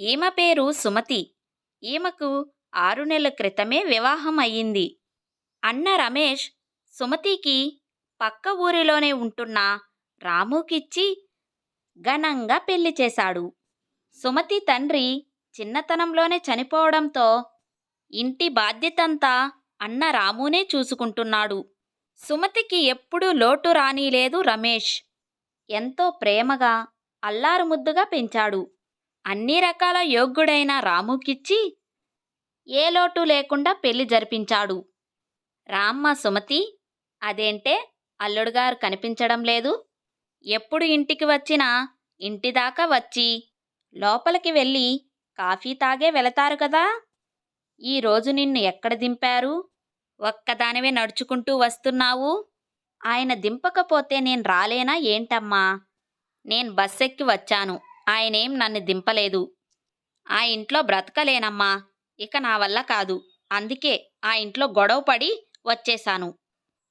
ఈమె పేరు సుమతి. ఈమెకు ఆరు నెలల క్రితమే వివాహం అయ్యింది. అన్న రమేష్ సుమతికి పక్క ఊరిలోనే ఉంటున్న రాముకిచ్చి ఘనంగా పెళ్ళి చేశాడు. సుమతి తండ్రి చిన్నతనంలోనే చనిపోవడంతో ఇంటి బాధ్యతంతా అన్న రామునే చూసుకుంటున్నాడు. సుమతికి ఎప్పుడూ లోటు రానీలేదు రమేష్. ఎంతో ప్రేమగా అల్లారు ముద్దుగా పెంచాడు. అన్ని రకాల యోగ్యుడైన రాముకిచ్చి ఏ లోటు లేకుండా పెళ్ళి జరిపించాడు. రామ్మ సుమతి అదేంటే అల్లుడుగారు కనిపించడం లేదు. ఎప్పుడు ఇంటికి వచ్చినా ఇంటిదాకా వచ్చి లోపలికి వెళ్ళి కాఫీ తాగే వెళతారు కదా. ఈరోజు నిన్ను ఎక్కడ దింపారు? ఒక్కదానివే నడుచుకుంటూ వస్తున్నావు. ఆయన దింపకపోతే నేను రాలేనా ఏంటమ్మా? నేను బస్సెక్కి వచ్చాను. ఆయనేం నన్ను దింపలేదు. ఆ ఇంట్లో బ్రతకలేనమ్మా ఇక నా వల్ల కాదు. అందుకే ఆ ఇంట్లో గొడవ పడి వచ్చేశాను.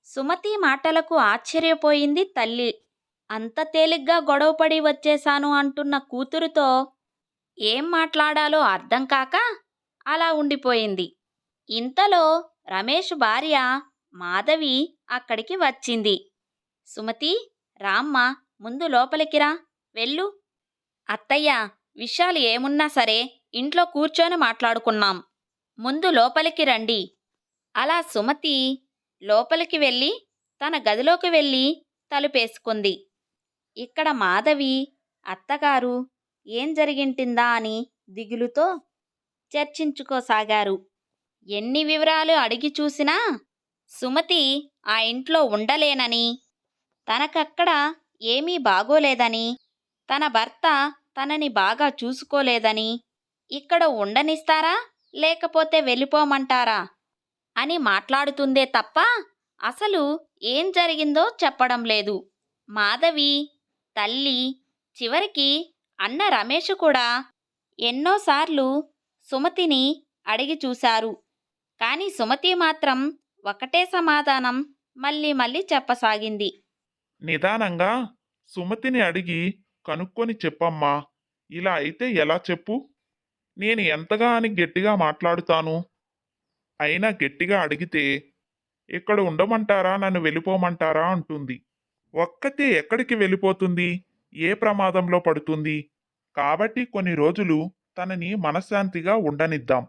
సుమతి మాటలకు ఆశ్చర్యపోయింది తల్లి. అంత తేలిగ్గా గొడవపడి వచ్చేశాను అంటున్న కూతురుతో ఏం మాట్లాడాలో అర్థం కాక అలా ఉండిపోయింది. ఇంతలో రమేష్ భార్య మాధవి అక్కడికి వచ్చింది. సుమతి రామ్మ ముందు లోపలికిరా వెళ్ళు. అత్తయ్య విషయాలు ఏమున్నా సరే ఇంట్లో కూర్చొని మాట్లాడుకున్నాం. ముందు లోపలికి రండి. అలా సుమతి లోపలికి వెళ్ళి తన గదిలోకి వెళ్ళి తలుపేసుకుంది. ఇక్కడ మాధవి అత్తగారు ఏం జరిగింటిందా అని దిగులుతో చర్చించుకోసాగారు. ఎన్ని వివరాలు అడిగి చూసినా సుమతి ఆ ఇంట్లో ఉండలేనని తనకక్కడ ఏమీ బాగోలేదని తన భర్త తనని బాగా చూసుకోలేదని ఇక్కడ ఉండనిస్తారా? లేకపోతే వెళ్ళిపోమంటారా? అని మాట్లాడుతుందే తప్ప అసలు ఏం జరిగిందో చెప్పడం లేదు. మాధవి తల్లి చివరికి అన్న రమేష్ కూడా ఎన్నోసార్లు సుమతిని అడిగి చూశారు. కానీ సుమతి మాత్రం ఒకటే సమాధానం మళ్ళీ మళ్ళీ చెప్పసాగింది. నిదానంగా సుమతిని అడిగి కనుక్కొని చెప్పమ్మా. ఇలా అయితే ఎలా చెప్పు? నేను ఎంతగా అని గట్టిగా మాట్లాడుతాను? అయినా గట్టిగా అడిగితే ఇక్కడ ఉండమంటారా? నన్ను వెళ్ళిపోమంటారా? అంటుంది. ఒక్కతే ఎక్కడికి వెళ్ళిపోతుంది? ఏ ప్రమాదంలో పడుతుంది? కాబట్టి కొన్ని రోజులు తనని మనశ్శాంతిగా ఉండనిద్దాం.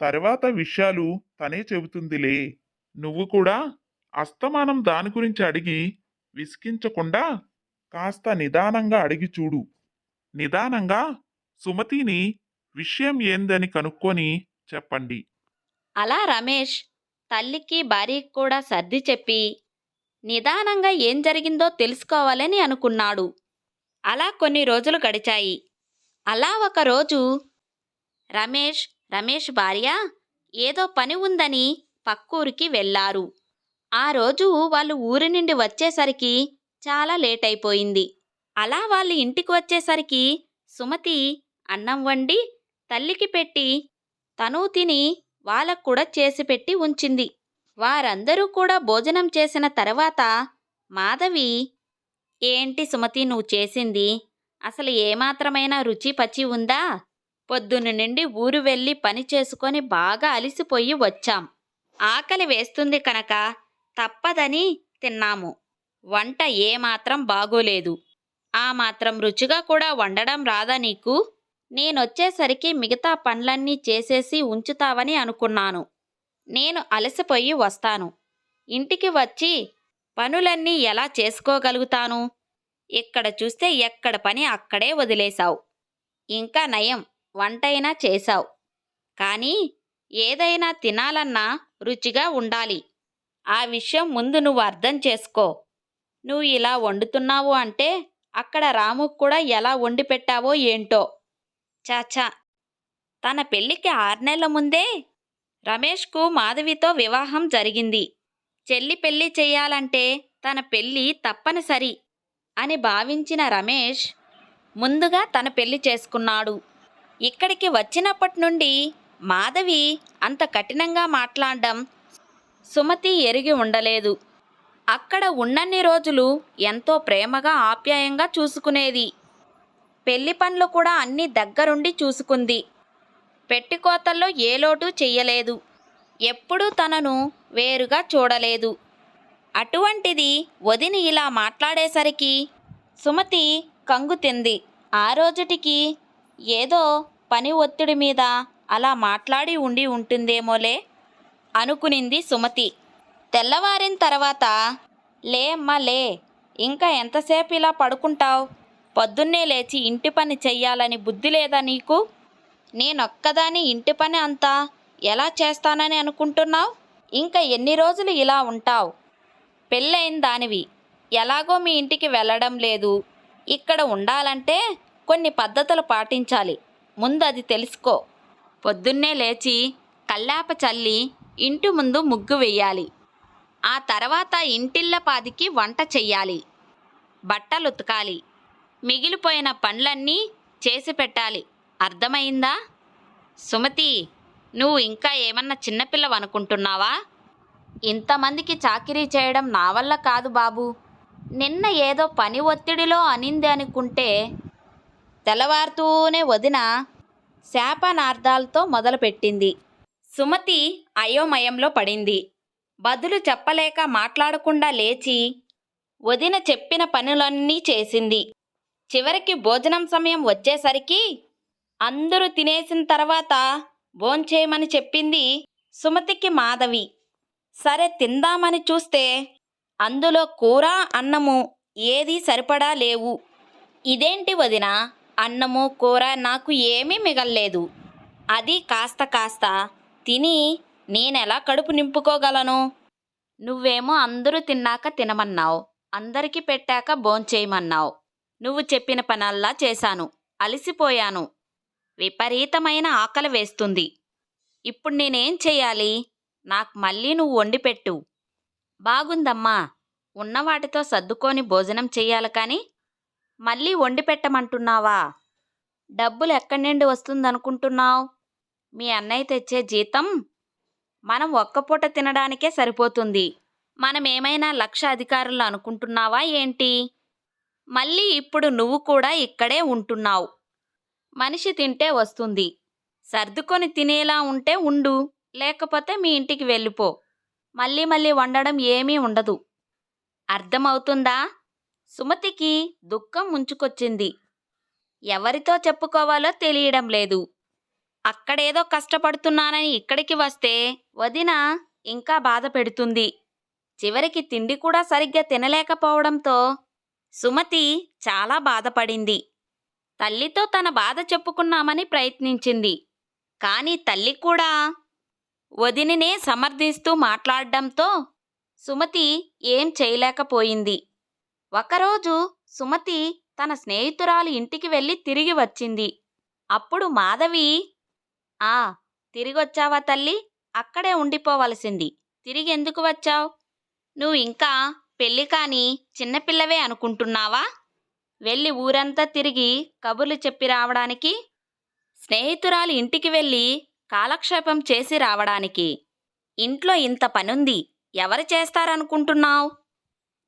తర్వాత విషయాలు తనే చెబుతుందిలే. నువ్వు కూడా అస్తమానం దాని గురించి అడిగి విసికించకుండా కాస్త నిదానంగా అడిగి చూడు. నిదానంగా సుమతిని విషయం ఏందని కనుక్కొని చెప్పండి. అలా రమేష్ తల్లికి భార్యకి కూడా సర్ది చెప్పి నిదానంగా ఏం జరిగిందో తెలుసుకోవాలని అనుకున్నాడు. అలా కొన్ని రోజులు గడిచాయి. అలా ఒకరోజు రమేష్ రమేష్ భార్య ఏదో పని ఉందని పక్కూరికి వెళ్ళారు. ఆ రోజు వాళ్ళు ఊరి నుండి వచ్చేసరికి చాలా లేట్ అయిపోయింది అలా వాళ్ళ ఇంటికి వచ్చేసరికి సుమతి అన్నం వండి తల్లికి పెట్టి తను తిని వాళ్ళకు కూడా చేసి పెట్టి ఉంచింది. వారందరూ కూడా భోజనం చేసిన తర్వాత మాధవి ఏంటి సుమతి నువ్వు చేసింది? అసలు ఏమాత్రమైనా రుచి పచి ఉందా? పొద్దున్న నుండి ఊరు వెళ్ళి పని చేసుకొని బాగా అలిసిపోయి వచ్చాం. ఆకలి వేస్తుంది కనుక తప్పదని తిన్నాము. వంట ఏమాత్రం బాగోలేదు. ఆ మాత్రం రుచిగా కూడా వండడం రాదా నీకు? నేనొచ్చేసరికి మిగతా పనులన్నీ చేసేసి ఉంచుతావని అనుకున్నాను. నేను అలసిపోయి వస్తాను. ఇంటికి వచ్చి పనులన్నీ ఎలా చేసుకోగలుగుతాను? ఇక్కడ చూస్తే ఎక్కడ పని అక్కడే వదిలేశావు. ఇంకా నయం వంటైనా చేశావు. కానీ ఏదైనా తినాలన్నా రుచిగా ఉండాలి. ఆ విషయం ముందు నువ్వు అర్థం చేసుకో. నువ్వు ఇలా వండుతున్నావు అంటే అక్కడ రాముకు కూడా ఎలా వండి పెట్టావో ఏంటో. చాచా తన పెళ్ళికి ఆరు నెలల ముందే రమేష్కు మాధవితో వివాహం జరిగింది. చెల్లి పెళ్ళి చేయాలంటే తన పెళ్ళి తప్పనిసరి అని భావించిన రమేష్ ముందుగా తన పెళ్ళి చేసుకున్నాడు. ఇక్కడికి వచ్చినప్పటి నుండి మాధవి అంత కఠినంగా మాట్లాడడం సుమతి ఎరిగి ఉండలేదు. అక్కడ ఉన్నన్ని రోజులు ఎంతో ప్రేమగా ఆప్యాయంగా చూసుకునేది. పెళ్ళి పనులు కూడా అన్నీ దగ్గరుండి చూసుకుంది. పెట్టికోతల్లో ఏ లోటు చెయ్యలేదు. ఎప్పుడూ తనను వేరుగా చూడలేదు. అటువంటిది వదిని ఇలా మాట్లాడేసరికి సుమతి కంగుతింది ఆ రోజుటికి ఏదో పని ఒత్తిడి మీద అలా మాట్లాడి ఉండి ఉంటుందేమోలే అనుకునింది సుమతి. తెల్లవారిన తర్వాత లే అమ్మా లే ఇంకా ఎంతసేపు ఇలా పడుకుంటావు? పొద్దున్నే లేచి ఇంటి పని చెయ్యాలని బుద్ధి లేదా నీకు? నేనొక్కదాని ఇంటి పని అంతా ఎలా చేస్తానని అనుకుంటున్నావు? ఇంకా ఎన్ని రోజులు ఇలా ఉంటావు? పెళ్ళైన దానివి. ఎలాగో మీ ఇంటికి వెళ్ళడం లేదు. ఇక్కడ ఉండాలంటే కొన్ని పద్ధతులు పాటించాలి. ముందు అది తెలుసుకో. పొద్దున్నే లేచి కల్లాప చల్లి ఇంటి ముందు ముగ్గు వెయ్యాలి. ఆ తర్వాత ఇంటిల్లపాదికి వంట చెయ్యాలి. బట్టలు ఉతకాలి మిగిలిపోయిన పనులన్నీ చేసి పెట్టాలి. అర్థమైందా? సుమతి నువ్వు ఇంకా ఏమన్నా చిన్నపిల్లవు అనుకుంటున్నావా? ఇంతమందికి చాకిరీ చేయడం నా వల్ల కాదు బాబు. నిన్న ఏదో పని ఒత్తిడిలో అనింది అనుకుంటే తెల్లవారుతూనే వదిన శాపనార్థాలతో మొదలుపెట్టింది. సుమతి అయోమయంలో పడింది. బదులు చెప్పలేక మాట్లాడకుండా లేచి వదిన చెప్పిన పనులన్నీ చేసింది. చివరికి భోజనం సమయం వచ్చేసరికి అందరూ తినేసిన తర్వాత భోంచేయమని చెప్పింది సుమతికి మాధవి. సరే తిందామని చూస్తే అందులో కూర అన్నము ఏదీ సరిపడా లేవు. ఇదేంటి వదిన? అన్నము కూర నాకు ఏమీ మిగల్లేదు. అది కాస్త కాస్త తిని నేనెలా కడుపు నింపుకోగలను? నువ్వేమో అందరూ తిన్నాక తినమన్నావు. అందరికీ పెట్టాక భోంచేయమన్నావు నువ్వు చెప్పిన పనల్లా చేశాను. అలసిపోయాను. విపరీతమైన ఆకలి వేస్తుంది. ఇప్పుడు నేనేం చెయ్యాలి నాకు మళ్ళీ నువ్వు వండి పెట్టు. బాగుందమ్మా. ఉన్న వాటితో సర్దుకొని భోజనం చెయ్యాలి కానీ మళ్ళీ వండి పెట్టమంటున్నావా? డబ్బులు ఎక్కడి నుండి వస్తుందనుకుంటున్నావు? మీ అన్నయ్య తెచ్చే జీతం మనం ఒక్క పూట తినడానికే సరిపోతుంది. మనం ఏమైనా లక్ష అధికారులు అనుకుంటున్నావా ఏంటి? మళ్ళీ ఇప్పుడు నువ్వు కూడా ఇక్కడే ఉంటున్నావు. మనిషి తింటే వస్తుంది. సర్దుకొని తినేలా ఉంటే ఉండు. లేకపోతే మీ ఇంటికి వెళ్ళిపో. మళ్ళీ మళ్ళీ వండడం ఏమీ ఉండదు. అర్థమవుతుందా? సుమతికి దుఃఖం ముంచుకొచ్చింది. ఎవరితో చెప్పుకోవాలో తెలియడం లేదు. అక్కడేదో కష్టపడుతున్నానని ఇక్కడికి వస్తే వదిన ఇంకా బాధ పెడుతుంది. చివరికి తిండి కూడా సరిగ్గా తినలేకపోవడంతో సుమతి చాలా బాధపడింది. తల్లితో తన బాధ చెప్పుకున్నామని ప్రయత్నించింది. కానీ తల్లి కూడా వదినినే సమర్థిస్తూ మాట్లాడడంతో సుమతి ఏం చేయలేకపోయింది. ఒకరోజు సుమతి తన స్నేహితురాలు ఇంటికి వెళ్ళి తిరిగి వచ్చింది. అప్పుడు మాధవి ఆ తిరిగొచ్చావా తల్లి? అక్కడే ఉండిపోవలసింది. తిరిగి ఎందుకు వచ్చావు? నువ్వు ఇంకా పెళ్ళి కాని చిన్నపిల్లవే అనుకుంటున్నావా? వెళ్ళి ఊరంతా తిరిగి కబుర్లు చెప్పి రావడానికి స్నేహితురాలు ఇంటికి వెళ్ళి కాలక్షేపం చేసి రావడానికి. ఇంట్లో ఇంత పనుంది ఎవరు చేస్తారనుకుంటున్నావు?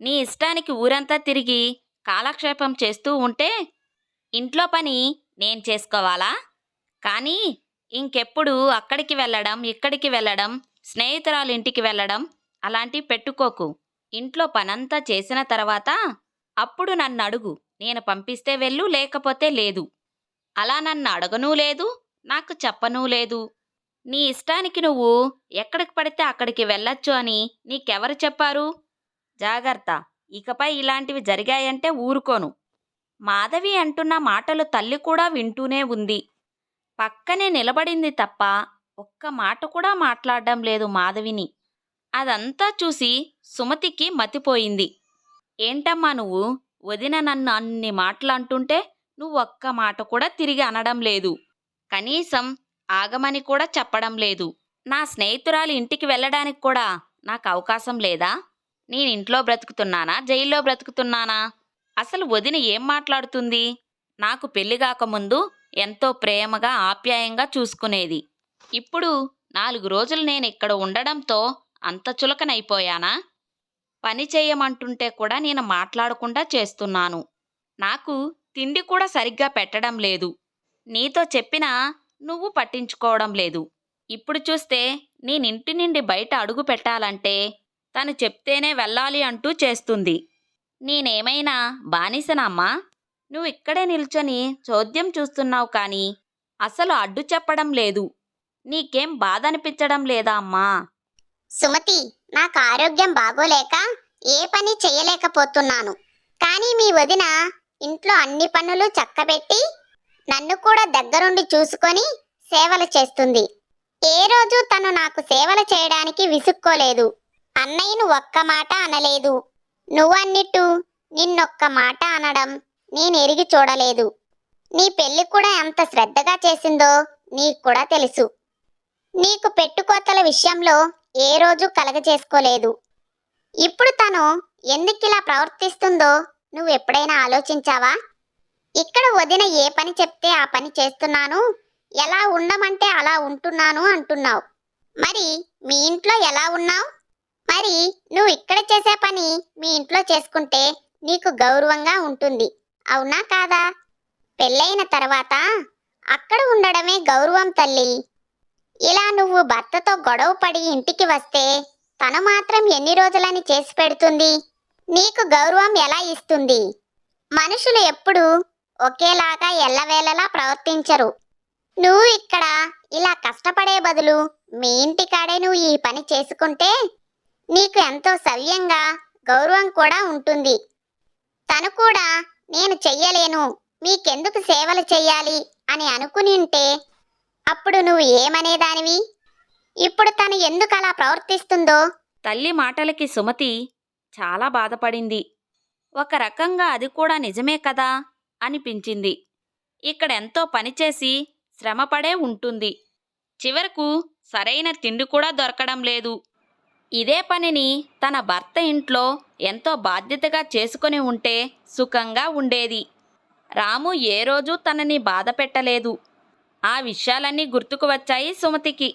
నీ ఇష్టానికి ఊరంతా తిరిగి కాలక్షేపం చేస్తూ ఉంటే ఇంట్లో పని నేను చేసుకోవాలా? కానీ ఇంకెప్పుడు అక్కడికి వెళ్ళడం ఇక్కడికి వెళ్ళడం స్నేహితురాలు ఇంటికి వెళ్ళడం అలాంటివి పెట్టుకోకు. ఇంట్లో పనంతా చేసిన తర్వాత అప్పుడు నన్ను అడుగు. నేను పంపిస్తే వెళ్ళు లేకపోతే లేదు. అలా నన్ను అడగనూ లేదు నాకు చెప్పనూ లేదు. నీ ఇష్టానికి నువ్వు ఎక్కడికి పడితే అక్కడికి వెళ్ళొచ్చు అని నీకెవరు చెప్పారు? జాగ్రత్త. ఇకపై ఇలాంటివి జరిగాయంటే ఊరుకోను. మాధవి అంటున్న మాటలు తల్లి కూడా వింటూనే ఉంది. పక్కనే నిలబడింది తప్ప ఒక్క మాట కూడా మాట్లాడడం లేదు మాధవిని. అదంతా చూసి సుమతికి మతిపోయింది. ఏంటమ్మా నువ్వు? వదిన నన్ను అన్ని మాటలు అంటుంటే నువ్వు ఒక్క మాట కూడా తిరిగి అనడం లేదు. కనీసం ఆగమని కూడా చెప్పడం లేదు. నా స్నేహితురాలు ఇంటికి వెళ్ళడానికి కూడా నాకు అవకాశం లేదా? నేను ఇంట్లో బ్రతుకుతున్నానా? జైల్లో బ్రతుకుతున్నానా? అసలు వదిన ఏం మాట్లాడుతుంది? నాకు పెళ్ళి కాకముందు ఎంతో ప్రేమగా ఆప్యాయంగా చూసుకునేది. ఇప్పుడు నాలుగు రోజులు నేను ఇక్కడ ఉండడంతో అంత చులకనైపోయానా? పని చేయమంటుంటే కూడా నేను మాట్లాడకుండా చేస్తున్నాను. నాకు తిండి కూడా సరిగ్గా పెట్టడం లేదు. నీతో చెప్పినా నువ్వు పట్టించుకోవడం లేదు. ఇప్పుడు చూస్తే నేనింటి నుండి బయట అడుగు పెట్టాలంటే తను చెప్తేనే వెళ్ళాలి అంటూ చేస్తుంది. నేనేమైనా బానిసనమ్మా? నువ్వు ఇక్కడే నిల్చొని చోద్యం చూస్తున్నావు కానీ అసలు అడ్డు చెప్పడం లేదు. నీకేం బాధ అనిపించడం లేదా అమ్మా? సుమతి నాకు ఆరోగ్యం బాగోలేక ఏ పని చేయలేకపోతున్నాను కానీ మీ వదిన ఇంట్లో అన్ని పనులు చక్కబెట్టి నన్ను కూడా దగ్గరుండి చూసుకొని సేవలు చేస్తుంది. ఏ రోజు తను నాకు సేవలు చేయడానికి విసుక్కోలేదు. అన్నయ్యను ఒక్క మాట అనలేదు. నువ్వన్నిట్టు నిన్నొక్క మాట అనడం నేను ఎరిగి చూడలేదు. నీ పెళ్ళి కూడా ఎంత శ్రద్ధగా చేసిందో నీకు కూడా తెలుసు. నీకు పెట్టుకోతల విషయంలో ఏ రోజు కలగజేసుకోలేదు. ఇప్పుడు తను ఎందుకిలా ప్రవర్తిస్తుందో నువ్వు ఎప్పుడైనా ఆలోచించావా? ఇక్కడ వదిన ఏ పని చెప్తే ఆ పని చేస్తున్నాను? ఎలా ఉండమంటే అలా ఉంటున్నాను అంటున్నావు. మరి మీ ఇంట్లో ఎలా ఉన్నావు? మరి నువ్వు ఇక్కడ చేసే పని మీ ఇంట్లో చేసుకుంటే నీకు గౌరవంగా ఉంటుంది. అవునా కాదా? పెళ్ళైన తర్వాత అక్కడ ఉండడమే గౌరవం తల్లి. ఇలా నువ్వు భర్తతో గొడవ పడి ఇంటికి వస్తే తను మాత్రం ఎన్ని రోజులని చేసి పెడుతుంది? నీకు గౌరవం ఎలా ఇస్తుంది? మనుషులు ఎప్పుడు ఒకేలాగా ఎల్లవేళలా ప్రవర్తించరు. నువ్వు ఇక్కడ ఇలా కష్టపడే బదులు మీ ఇంటికాడే నువ్వు ఈ పని చేసుకుంటే నీకు ఎంతో సవ్యంగా గౌరవం కూడా ఉంటుంది. తను కూడా నేను చెయ్యలేను. మీకెందుకు సేవలు చెయ్యాలి అని అనుకుని ఉంటే అప్పుడు నువ్వు ఏమనేదానివి? ఇప్పుడు తను ఎందుకు అలా ప్రవర్తిస్తుందో? తల్లి మాటలకి సుమతి చాలా బాధపడింది. ఒక రకంగా అది కూడా నిజమే కదా? అనిపించింది. ఇక్కడెంతో పనిచేసి శ్రమపడే ఉంటుంది. చివరకు సరైన తిండి కూడా దొరకడం లేదు. ఇదే పనిని తన భర్త ఇంట్లో ఎంతో బాధ్యతగా చేసుకొని ఉంటే సుఖంగా ఉండేది. రాము ఏ రోజు తనని బాధ పెట్టలేదు. ఆ విషయాలన్నీ గుర్తుకు వచ్చాయి సుమతికి.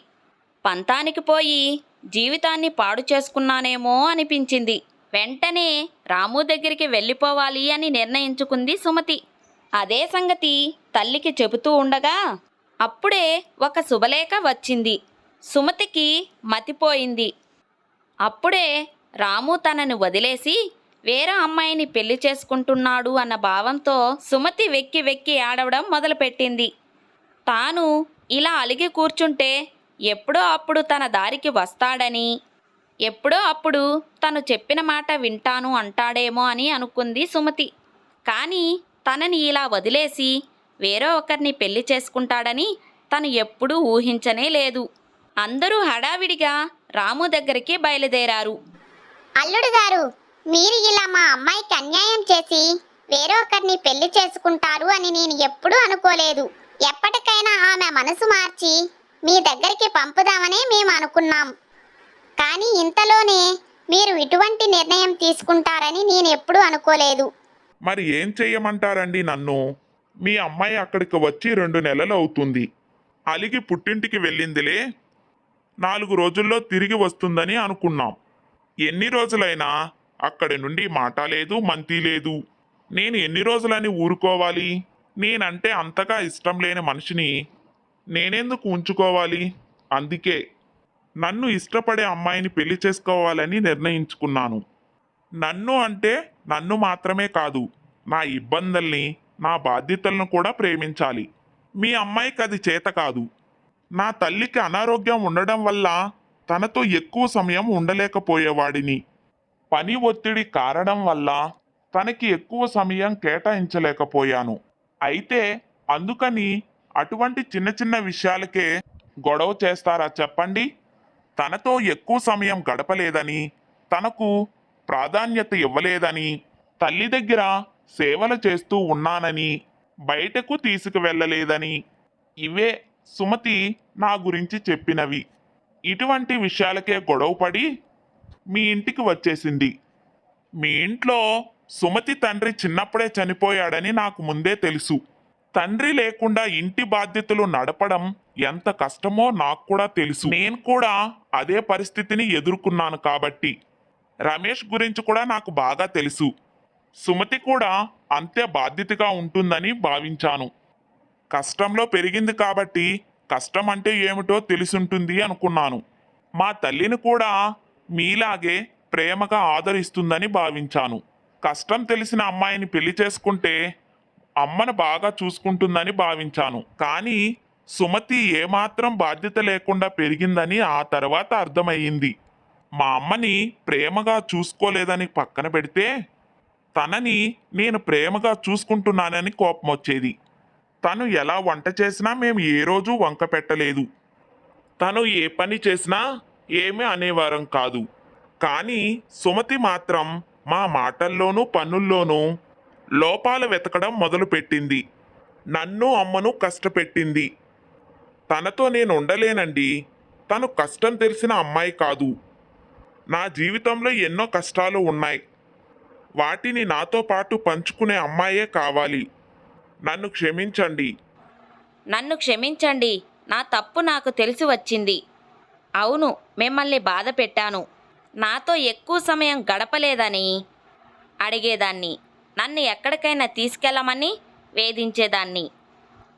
పంతానికి పోయి జీవితాన్ని పాడు చేసుకున్నానేమో అనిపించింది. వెంటనే రాము దగ్గరికి వెళ్ళిపోవాలి అని నిర్ణయించుకుంది సుమతి. అదే సంగతి తల్లికి చెబుతూ ఉండగా అప్పుడే ఒక శుభలేఖ వచ్చింది. సుమతికి మతిపోయింది. అప్పుడే రాము తనను వదిలేసి వేరే అమ్మాయిని పెళ్ళి చేసుకుంటున్నాడు అన్న భావంతో సుమతి వెక్కి వెక్కి ఆడవడం మొదలుపెట్టింది. తాను ఇలా అలిగి కూర్చుంటే ఎప్పుడో అప్పుడు తన దారికి వస్తాడని ఎప్పుడో అప్పుడు తను చెప్పిన మాట వింటాను అంటాడేమో అని అనుకుంది సుమతి. కానీ తనని ఇలా వదిలేసి వేరే ఒకరిని పెళ్ళి చేసుకుంటాడని తను ఎప్పుడూ ఊహించనే లేదు. అందరూ హడావిడిగా రాము దగ్గరికి బయలుదేరారు. అల్లుడు గారు మీరు ఇలా మా అమ్మాయికి అన్యాయం చేసి వేరొకరిని పెళ్ళి చేసుకుంటారు అని నేను ఎప్పుడూ అనుకోలేదు. ఎప్పటికైనా ఆమె మనసు మార్చి మీ దగ్గరికి పంపుదామని మేము అనుకున్నాం. కానీ ఇంతలోనే మీరు ఇటువంటి నిర్ణయం తీసుకుంటారని నేను ఎప్పుడూ అనుకోలేదు. మరి ఏం చెయ్యమంటారండి నన్ను? మీ అమ్మాయి అక్కడికి వచ్చి రెండు నెలలు అవుతుంది. అలిగి పుట్టింటికి వెళ్ళిందిలే. నాలుగు రోజుల్లో తిరిగి వస్తుందని అనుకున్నాం. ఎన్ని రోజులైనా అక్కడి నుండి మాట లేదు మంతి లేదు. నేను ఎన్ని రోజులని ఊరుకోవాలి? నేనంటే అంతగా ఇష్టం లేని మనిషిని నేనెందుకు ఉంచుకోవాలి? అందుకే నన్ను ఇష్టపడే అమ్మాయిని పెళ్ళి చేసుకోవాలని నిర్ణయించుకున్నాను. నన్ను అంటే నన్ను మాత్రమే కాదు నా ఇబ్బందుల్ని నా బాధ్యతలను కూడా ప్రేమించాలి. మీ అమ్మాయికి అది చేత కాదు. నా తల్లికి అనారోగ్యం ఉండడం వల్ల తనతో ఎక్కువ సమయం ఉండలేకపోయేవాడిని. పని ఒత్తిడి కారణం వల్ల తనకి ఎక్కువ సమయం కేటాయించలేకపోయాను. అయితే అందుకని అటువంటి చిన్న చిన్న విషయాలకే గొడవ చేస్తారా చెప్పండి. తనతో ఎక్కువ సమయం గడపలేదని తనకు ప్రాధాన్యత ఇవ్వలేదని తల్లి దగ్గర సేవలు చేస్తూ ఉన్నానని బయటకు తీసుకువెళ్ళలేదని ఇవే సుమతి నా గురించి చెప్పినవి. ఇటువంటి విషయాలకే గొడవపడి మీ ఇంటికి వచ్చేసింది. మీ ఇంట్లో సుమతి తండ్రి చిన్నప్పుడే చనిపోయాడని నాకు ముందే తెలుసు. తండ్రి లేకుండా ఇంటి బాధ్యతలు నడపడం ఎంత కష్టమో నాకు కూడా తెలుసు. నేను కూడా అదే పరిస్థితిని ఎదుర్కొన్నాను కాబట్టి. రమేష్ గురించి కూడా నాకు బాగా తెలుసు. సుమతి కూడా అంతే బాధ్యతగా ఉంటుందని భావించాను. కష్టంలో పెరిగింది కాబట్టి కష్టం అంటే ఏమిటో తెలిసుంటుంది అనుకున్నాను. మా తల్లిని కూడా మీలాగే ప్రేమగా ఆదరిస్తుందని భావించాను. కష్టం తెలిసిన అమ్మాయిని పెళ్ళి చేసుకుంటే అమ్మను బాగా చూసుకుంటుందని భావించాను. కానీ సుమతి ఏమాత్రం బాధ్యత లేకుండా పెరిగిందని ఆ తర్వాత అర్థమయ్యింది. మా అమ్మని ప్రేమగా చూసుకోలేదని పక్కన పెడితే తనని నేను ప్రేమగా చూసుకుంటున్నానని కోపం వచ్చేది తను ఎలా వంట చేసినా మేము ఏ రోజు వంక పెట్టలేదు. తను ఏ పని చేసినా ఏమీ అనేవారం కాదు. కానీ సుమతి మాత్రం మా మాటల్లోనూ పనుల్లోనూ లోపాలు వెతకడం మొదలుపెట్టింది. నన్ను అమ్మను కష్టపెట్టింది. తనతో నేను ఉండలేనండి తను కష్టం తెలిసిన అమ్మాయి కాదు. నా జీవితంలో ఎన్నో కష్టాలు ఉన్నాయి. వాటిని నాతో పాటు పంచుకునే అమ్మాయే కావాలి. నన్ను క్షమించండి. నన్ను క్షమించండి. నా తప్పు నాకు తెలిసి వచ్చింది. అవును మిమ్మల్ని బాధ పెట్టాను. నాతో ఎక్కువ సమయం గడపలేదని అడిగేదాన్ని. నన్ను ఎక్కడికైనా తీసుకెళ్ళమని వేధించేదాన్ని.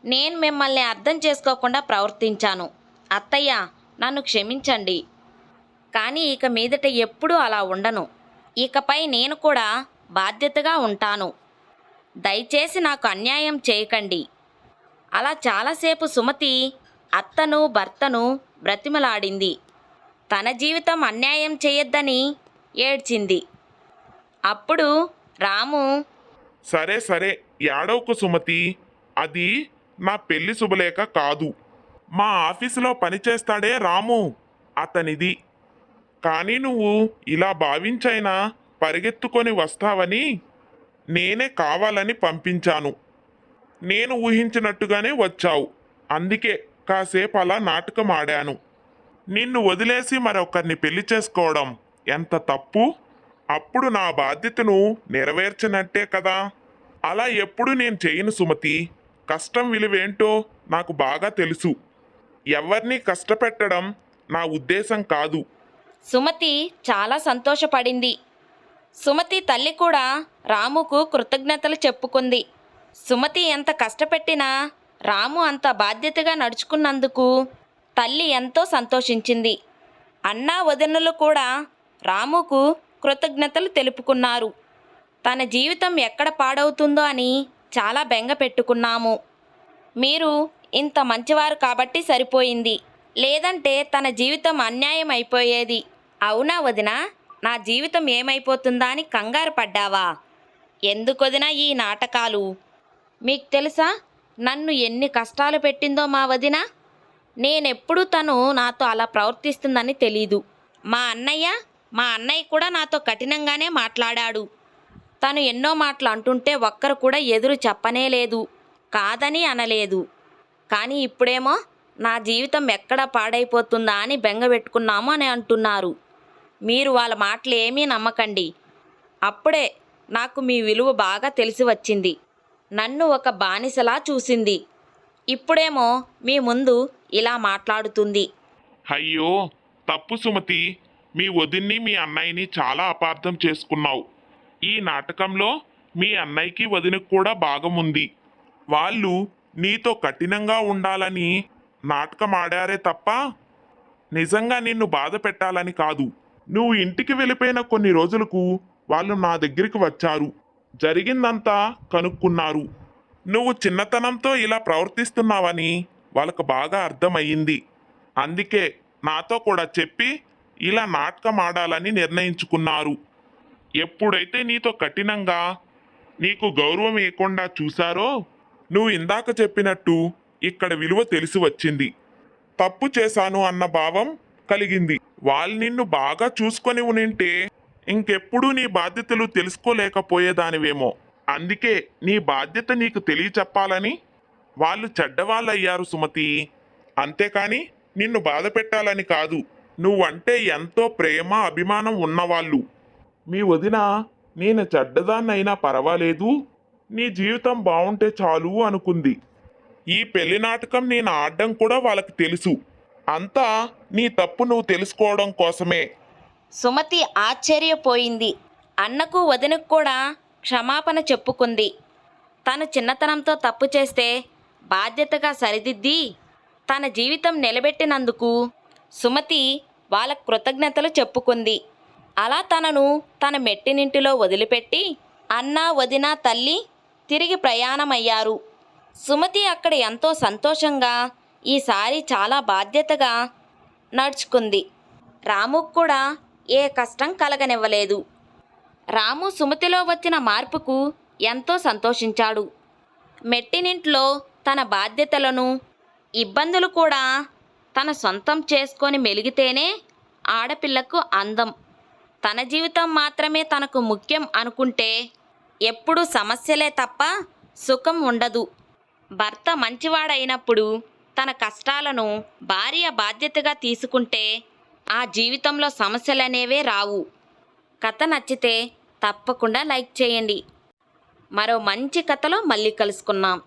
నేను మిమ్మల్ని అర్థం చేసుకోకుండా ప్రవర్తించాను. అత్తయ్య నన్ను క్షమించండి. కానీ ఇక మీదట ఎప్పుడూ అలా ఉండను. ఇకపై నేను కూడా బాధ్యతగా ఉంటాను. దయచేసి నాకు అన్యాయం చేయకండి. అలా చాలాసేపు సుమతి అత్తను భర్తను బ్రతిమలాడింది. తన జీవితం అన్యాయం చేయొద్దని ఏడ్చింది. అప్పుడు రాము సరే సరే ఏడవకు సుమతి. అది నా పెళ్ళి శుభలేఖ కాదు. మా ఆఫీసులో పనిచేస్తాడే రాము అతనిది. కానీ నువ్వు ఇలా భావించైనా పరిగెత్తుకొని వస్తావని నేనే కావాలని పంపించాను. నేను ఊహించినట్టుగానే వచ్చావు. అందుకే కాసేపు అలా నాటకం ఆడాను నిన్ను వదిలేసి మరొకరిని పెళ్ళి చేసుకోవడం ఎంత తప్పు? అప్పుడు నా బాధ్యతను నెరవేర్చినట్టే కదా. అలా ఎప్పుడు నేను చేయను సుమతి. కష్టం విలువేంటో నాకు బాగా తెలుసు. ఎవరిని కష్టపెట్టడం నా ఉద్దేశం కాదు. సుమతి చాలా సంతోషపడింది. సుమతి తల్లి కూడా రాముకు కృతజ్ఞతలు చెప్పుకుంది. సుమతి ఎంత కష్టపెట్టినా రాము అంత బాధ్యతగా నడుచుకున్నందుకు తల్లి ఎంతో సంతోషించింది. అన్నా వదినలు కూడా రాముకు కృతజ్ఞతలు తెలుపుకున్నారు. తన జీవితం ఎక్కడ పాడవుతుందో అని చాలా బెంగ పెట్టుకున్నాము. మీరు ఇంత మంచివారు కాబట్టి సరిపోయింది. లేదంటే తన జీవితం అన్యాయం అయిపోయేది అవునా వదినా? నా జీవితం ఏమైపోతుందా అని కంగారు పడ్డావా? ఎందుకొదినా ఈ నాటకాలు? మీకు తెలుసా? నన్ను ఎన్ని కష్టాలు పెట్టిందో మా వదిన? నేనెప్పుడు తను నాతో అలా ప్రవర్తిస్తుందని తెలీదు. మా అన్నయ్య మా అన్నయ్య కూడా నాతో కఠినంగానే మాట్లాడాడు. తను ఎన్నో మాటలు అంటుంటే ఒక్కరు కూడా ఎదురు చెప్పనే లేదు కాదని అనలేదు. కానీ ఇప్పుడేమో నా జీవితం ఎక్కడ పాడైపోతుందా అని బెంగ పెట్టుకున్నాము అని అంటున్నారు. మీరు వాళ్ళ మాటలు ఏమీ నమ్మకండి. అప్పుడే నాకు మీ విలువ బాగా తెలిసి వచ్చింది. నన్ను ఒక బానిసలా చూసింది. ఇప్పుడేమో మీ ముందు ఇలా మాట్లాడుతుంది. అయ్యో తప్పు సుమతి. మీ వదిన్ని మీ అన్నయ్యని చాలా అపార్థం చేసుకున్నావు. ఈ నాటకంలో మీ అన్నయ్యకి వదినకు కూడా భాగం ఉంది. వాళ్ళు నీతో కఠినంగా ఉండాలని నాటకం ఆడారే తప్ప నిజంగా నిన్ను బాధ పెట్టాలని కాదు. నువ్వు ఇంటికి వెళ్ళిపోయిన కొన్ని రోజులకు వాళ్ళు నా దగ్గరికి వచ్చారు. జరిగిందంతా కనుక్కున్నారు. నువ్వు చిన్నతనంతో ఇలా ప్రవర్తిస్తున్నావని వాళ్ళకు బాగా అర్థమయ్యింది. అందుకే నాతో కూడా చెప్పి ఇలా నాటకం ఆడాలని నిర్ణయించుకున్నారు. ఎప్పుడైతే నీతో కఠినంగా నీకు గౌరవం ఇవ్వకుండా చూశారో నువ్వు ఇందాక చెప్పినట్టు ఇక్కడ విలువ తెలిసి వచ్చింది. తప్పు చేశాను అన్న భావం కలిగింది. వాళ్ళు నిన్ను బాగా చూసుకొని ఉనింటే ఇంకెప్పుడు నీ బాధ్యతలు తెలుసుకోలేకపోయేదానివేమో. అందుకే నీ బాధ్యత నీకు తెలియచెప్పాలని వాళ్ళు చెడ్డవాళ్ళయ్యారు సుమతి. అంతేకాని నిన్ను బాధ పెట్టాలని కాదు. నువ్వంటే ఎంతో ప్రేమ అభిమానం ఉన్నవాళ్ళు. మీ వదిన నేను చెడ్డదాన్నైనా పర్వాలేదు. నీ జీవితం బాగుంటే చాలు అనుకుంది. ఈ పెళ్ళి నాటకం నేను ఆడడం కూడా వాళ్ళకి తెలుసు. అంతా నీ తప్పు నువ్వు తెలుసుకోవడం కోసమే. సుమతి ఆశ్చర్యపోయింది. అన్నకు వదినకు కూడా క్షమాపణ చెప్పుకుంది. తను చిన్నతనంతో తప్పు చేస్తే బాధ్యతగా సరిదిద్ది తన జీవితం నిలబెట్టినందుకు సుమతి వాళ్ళ కృతజ్ఞతలు చెప్పుకుంది. అలా తనను తన మెట్టినింటిలో వదిలిపెట్టి అన్న వదిన తల్లి తిరిగి ప్రయాణమయ్యారు. సుమతి అక్కడ ఎంతో సంతోషంగా ఈసారి చాలా బాధ్యతగా నడుచుకుంది. రాముకు కూడా ఏ కష్టం కలగనివ్వలేదు. రాము సుమతిలో వచ్చిన మార్పుకు ఎంతో సంతోషించాడు. మెట్టినింట్లో తన బాధ్యతలను ఇబ్బందులు కూడా తన సొంతం చేసుకొని మెలిగితేనే ఆడపిల్లకు అందం. తన జీవితం మాత్రమే తనకు ముఖ్యం అనుకుంటే ఎప్పుడూ సమస్యలే తప్ప సుఖం ఉండదు. భర్త మంచివాడైనప్పుడు తన కష్టాలను భార్య బాధ్యతగా తీసుకుంటే ఆ జీవితంలో సమస్యలనేవే రావు. కథ నచ్చితే తప్పకుండా లైక్ చేయండి. మరో మంచి కథలో మళ్ళీ కలుసుకున్నాం